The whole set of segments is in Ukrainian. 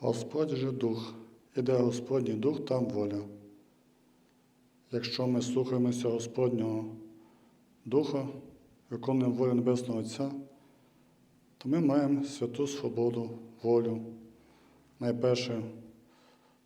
Господь же дух, і де Господній дух, там воля. Якщо ми слухаємося Господнього Духа, виконуємо волю Небесного Отця, то ми маємо святу свободу, волю. Найперше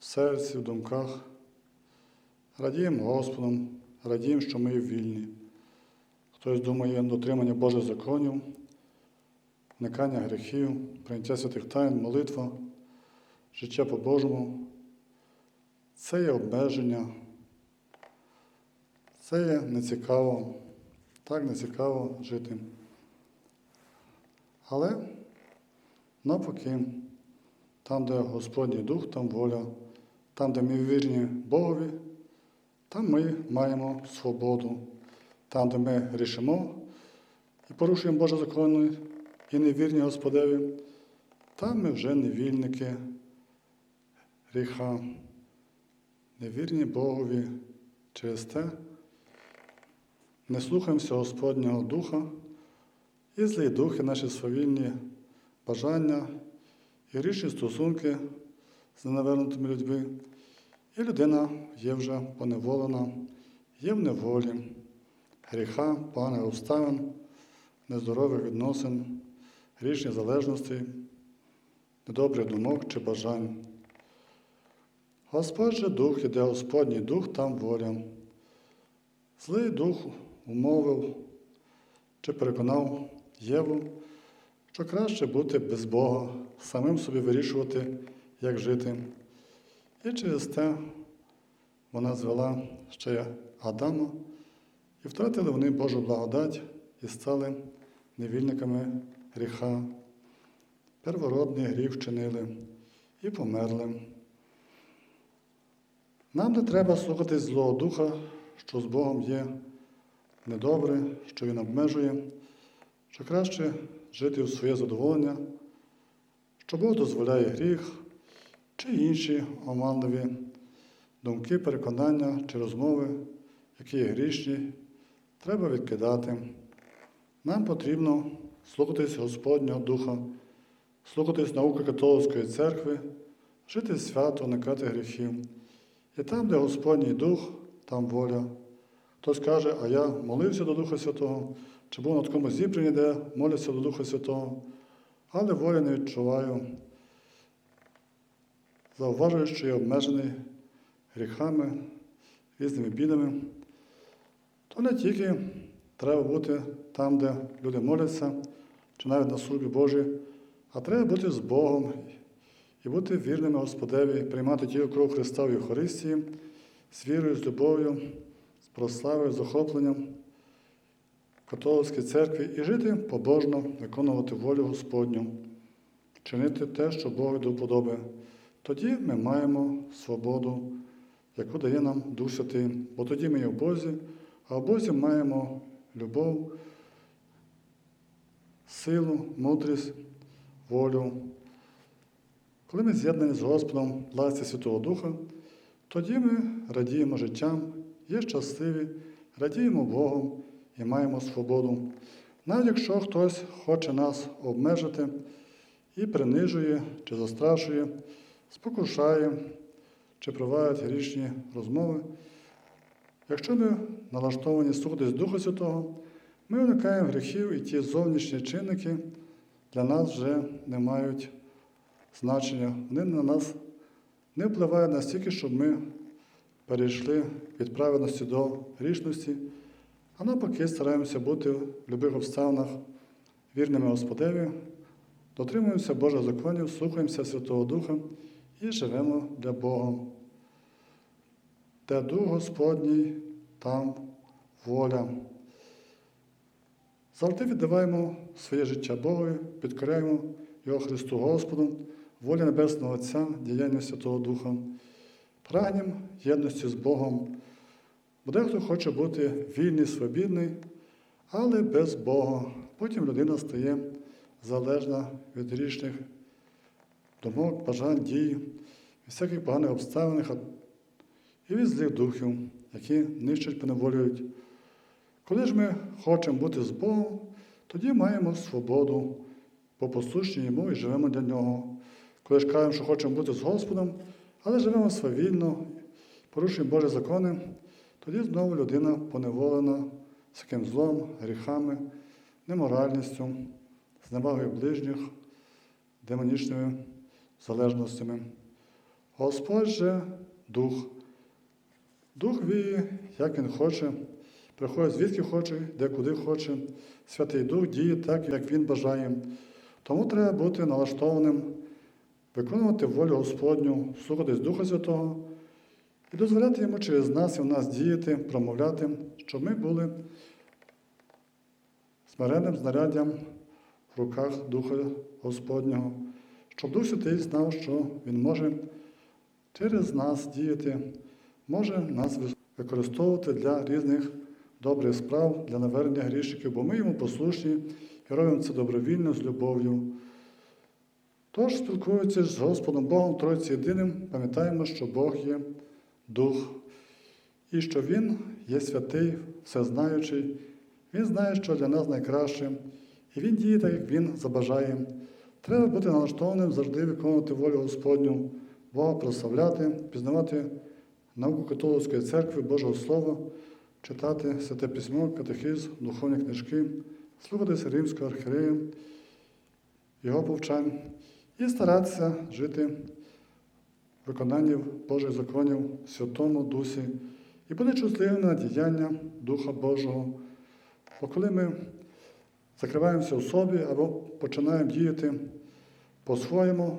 в серці, в думках. Радіємо Господом, радіємо, що ми є вільні. Хтось думає дотримання Божих законів, уникання гріхів, прийняття святих тайн, молитва, життя по-божому. Це є обмеження, це є нецікаво, так нецікаво жити. Але навпаки, там, де Господній Дух, там воля, там, де ми вірні Богові, там ми маємо свободу. Там, де ми грішимо і порушуємо Божі закони і невірні Господеві, там ми вже невільники гріха, невірні Богові через те, не слухаємося Господнього Духа, і злі духи, наші свавільні бажання і грішні стосунки з ненавернутими людьми, і людина є вже поневолена, є в неволі гріха, поганих обставин, нездорових відносин, грішні залежності, недобрих думок чи бажань. Господь же дух, і де Господній дух, там воля. Злий дух умовив чи переконав Єву, що краще бути без Бога, самим собі вирішувати, як жити. І через те вона звела ще Адама. І втратили вони Божу благодать і стали невільниками гріха. Первородний гріх вчинили і померли. Нам не треба слухати злого духа, що з Богом є недобре, що Він обмежує, що краще жити у своє задоволення, що Бог дозволяє гріх чи інші оманливі думки, переконання чи розмови, які є грішні треба відкидати. Нам потрібно слухатись Господнього Духа, слухатись науки католицької церкви, жити свято, уникати гріхів. І там, де Господній Дух, там воля. Хтось каже, а я молився до Духа Святого, чи був на такому зібранні, де моляться до Духа Святого, але волі не відчуваю. Зауважую, що я обмежений гріхами, різними бідами то не тільки треба бути там, де люди моляться, чи навіть на службі Божій, а треба бути з Богом і бути вірними Господеві, приймати тіло кров Христа в Євхаристії, з вірою, з любов'ю, з прославою, з захопленням в католицькій церкві і жити побожно, виконувати волю Господню, чинити те, що Богу до вподоби. Тоді ми маємо свободу, яку дає нам Дух Святий, бо тоді ми є в Бозі. А в Бозі маємо любов, силу, мудрість, волю. Коли ми з'єднані з Господом власті Святого Духа, тоді ми радіємо життям, є щасливі, радіємо Богом і маємо свободу. Навіть якщо хтось хоче нас обмежити і принижує чи застрашує, спокушає чи провадить грішні розмови. Якщо ми налаштовані слухатись Духа Святого, ми уникаємо гріхів і ті зовнішні чинники для нас вже не мають значення. Вони на нас не впливають настільки, щоб ми перейшли від праведності до грішності, а навпаки стараємося бути в будь-яких обставинах вірними Господеві, дотримуємося Божих законів, слухаємося Святого Духа і живемо для Бога де Дух Господній, там воля. Завжди віддаваємо своє життя Богові, підкоряємо Його Христу Господу, волі Небесного Отця, діяння Святого Духа. Прагнемо єдності з Богом. Бо дехто хоче бути вільний, свобідний, але без Бога. Потім людина стає залежна від річних думок, бажань, дій, від всяких поганих обставин, і від злих духів, які нищать, поневолюють. Коли ж ми хочемо бути з Богом, тоді маємо свободу, бо послушні йому і живемо для нього. Коли ж кажемо, що хочемо бути з Господом, але живемо свавільно, порушуємо Божі закони, тоді знову людина поневолена всяким злом, гріхами, неморальністю, зневагою ближніх, демонічними залежностями. Господь же дух. Дух віє, як він хоче, приходить звідки хоче, де куди хоче. Святий Дух діє так, як він бажає. Тому треба бути налаштованим, виконувати волю Господню, слухатись Духа Святого і дозволяти йому через нас і в нас діяти, промовляти, щоб ми були смиренним знаряддям в руках Духа Господнього, щоб Дух Святий знав, що Він може через нас діяти, може нас використовувати для різних добрих справ, для навернення грішників, бо ми йому послушні і робимо це добровільно з любов'ю. Тож, спілкуючись з Господом Богом Тройці Єдиним, пам'ятаємо, що Бог є Дух, і що Він є святий, всезнаючий, Він знає, що для нас найкраще, і Він діє так, як Він забажає. Треба бути налаштованим завжди виконувати волю Господню, Бога прославляти, пізнавати науку католицької церкви, Божого Слова, читати святе письмо, катехиз, духовні книжки, слухатися римського архірея, його повчань і старатися жити в виконанні Божих законів в Святому Дусі і бути чутливими на діяння Духа Божого. Бо коли ми закриваємося в собі або починаємо діяти по-своєму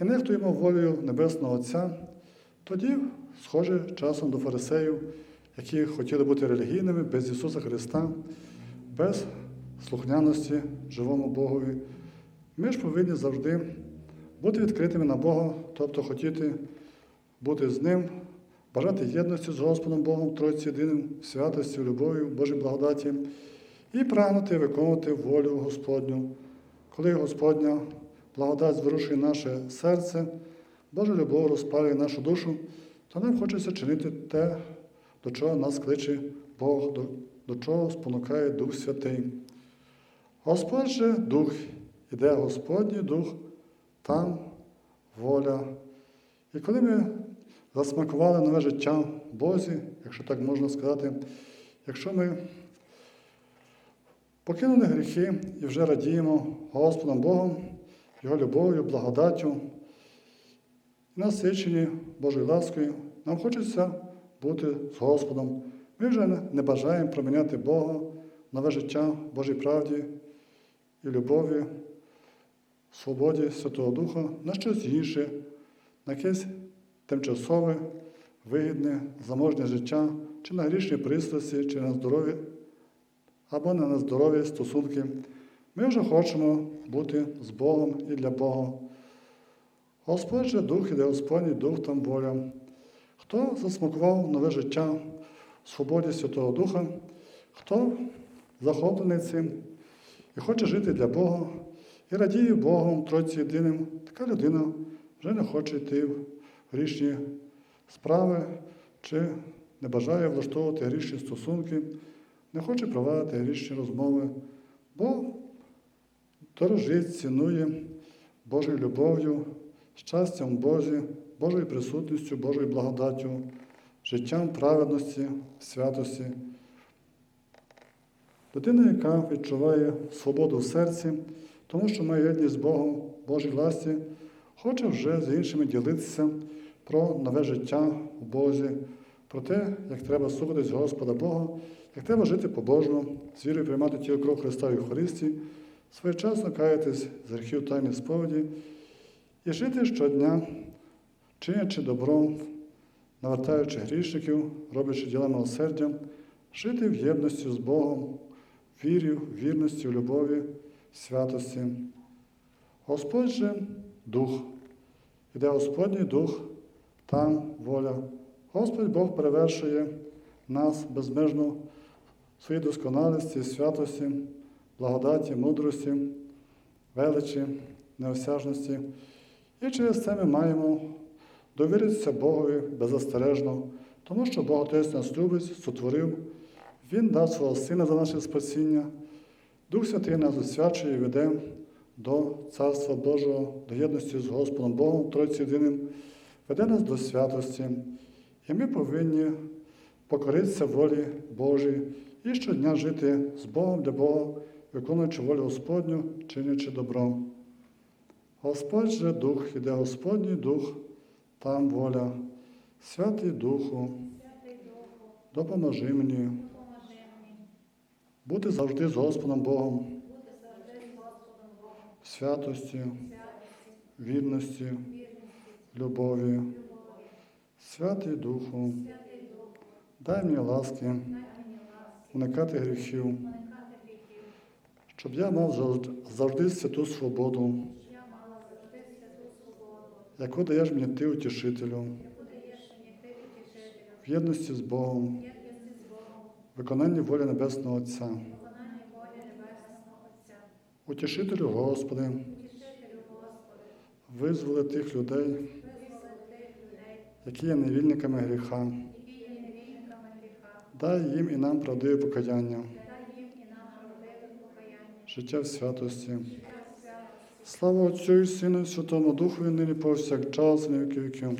і нехтуємо волею Небесного Отця, тоді схоже часом до фарисеїв, які хотіли бути релігійними без Ісуса Христа, без слухняності живому Богові. Ми ж повинні завжди бути відкритими на Бога, тобто хотіти бути з Ним, бажати єдності з Господом Богом, Тройці єдиним, святості, в любові, Божій благодаті і прагнути виконувати волю Господню. Коли Господня благодать зворушує наше серце, Божа любов розпалює нашу душу, то нам хочеться чинити те, до чого нас кличе Бог, до, до чого спонукає Дух Святий. Господь же Дух, іде Господній Дух, там воля. І коли ми засмакували нове життя Бозі, якщо так можна сказати, якщо ми покинули гріхи і вже радіємо Господом Богом, Його любов'ю, благодаттю, насичені Божою ласкою, нам хочеться бути з Господом. Ми вже не бажаємо проміняти Бога, нове життя Божій правді і любові, свободі Святого Духа на щось інше, на якесь тимчасове, вигідне, заможне життя, чи на грішні пристрасті, чи на здоров'я, або на нездорові стосунки. Ми вже хочемо бути з Богом і для Бога. Господь же Дух іде Господній Дух там воля. Хто засмакував нове життя в свободі Святого Духа, хто захоплений цим і хоче жити для Бога, і радіє Богом, Тройці єдиним, така людина вже не хоче йти в грішні справи, чи не бажає влаштовувати грішні стосунки, не хоче провадити грішні розмови, бо дорожить, цінує Божою любов'ю, щастям в Бозі, Божою присутністю, Божою благодаттю, життям праведності, святості. Людина, яка відчуває свободу в серці, тому що має єдність з Богом, Божій власті, хоче вже з іншими ділитися про нове життя в Бозі, про те, як треба слухатись Господа Бога, як треба жити по-божому, з вірою приймати тіло кров Христа в Євхаристії, своєчасно каятись з гріхів тайні сповіді і жити щодня, чинячи добро, навертаючи грішників, роблячи діла милосердя, жити в єдності з Богом, вірі, вірності, в любові, святості. Господь же Дух. Іде Господній Дух, там воля. Господь Бог перевершує нас безмежно в своїй досконалості, святості, благодаті, мудрості, величі, неосяжності. І через це ми маємо довіритися Богові беззастережно, тому що Бог Отець нас любить, сотворив, Він дав свого Сина за наше спасіння, Дух Святий нас освячує і веде до Царства Божого, до єдності з Господом Богом, Тройці Єдиним, веде нас до святості, і ми повинні покоритися волі Божій і щодня жити з Богом для Бога, виконуючи волю Господню, чинячи добро. Господь же Дух, іде Господній Дух, там воля, Святий Духу, допоможи мені бути завжди з Господом Богом, святості, вірності, любові. Святий Духу, дай мені ласки, уникати гріхів, щоб я мав завжди святу свободу, яку даєш мені ти, утішителю, в єдності з Богом, виконанні волі Небесного Отця, утішителю Господи, визволи тих людей, які є невільниками гріха. Дай їм і нам правдиве покаяння, життя в святості. Слава Отцю і Сину і Святому Духу, і нині повсякчас, і віки віків.